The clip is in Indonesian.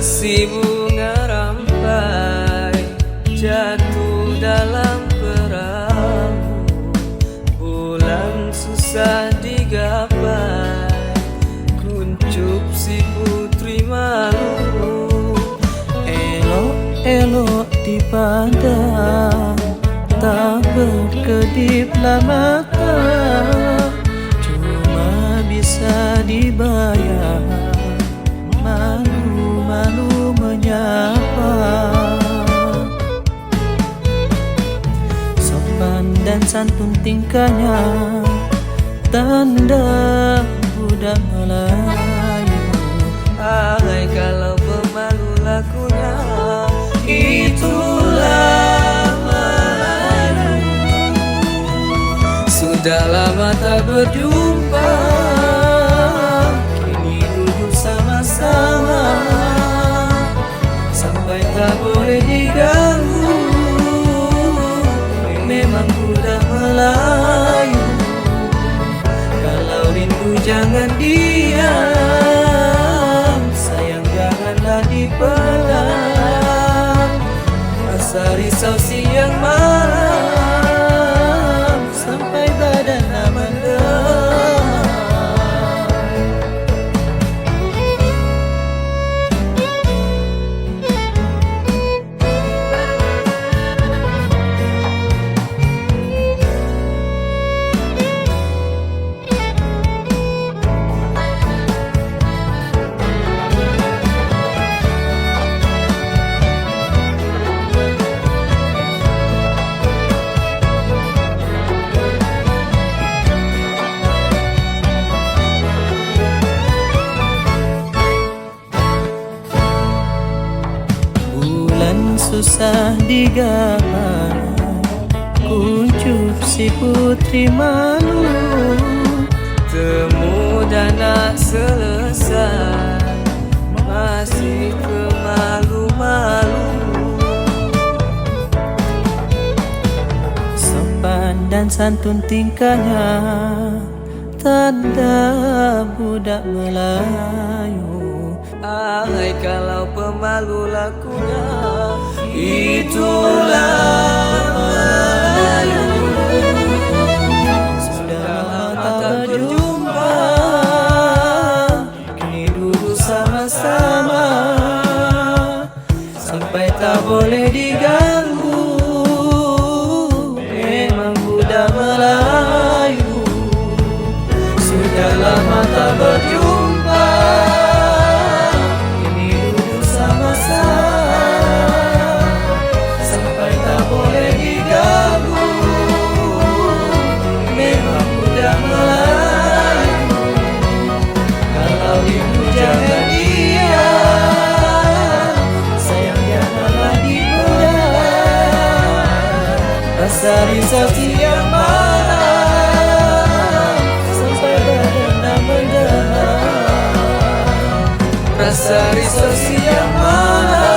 Seperti bunga rampai Jatuh dalam perahu. Bulan susah digapai Kuncup si putri malu. Elok-elok dipandang Tak berkediplah mata Cuma bisa dibayar Sopan dan santun tingkahnya. Tanda budak Melayu. Ahai kalau pemalu lakunya. Itulah Melayu. Sudah lama tak berjumpa jangan diam Sayang janganlah dipendam Rasa risau siang malam susah digapai Kuncup si putri malu Temu dan nak selesai. Masih kemalu-malu. Sopan dan santun tingkahnya Tanda budak Melayu. Ahai kalau pemalu lakunya Itulah Melayu Sudah lama tak berjumpa. Kini duduk sama-sama Sampai tak boleh Rasa risau siang malam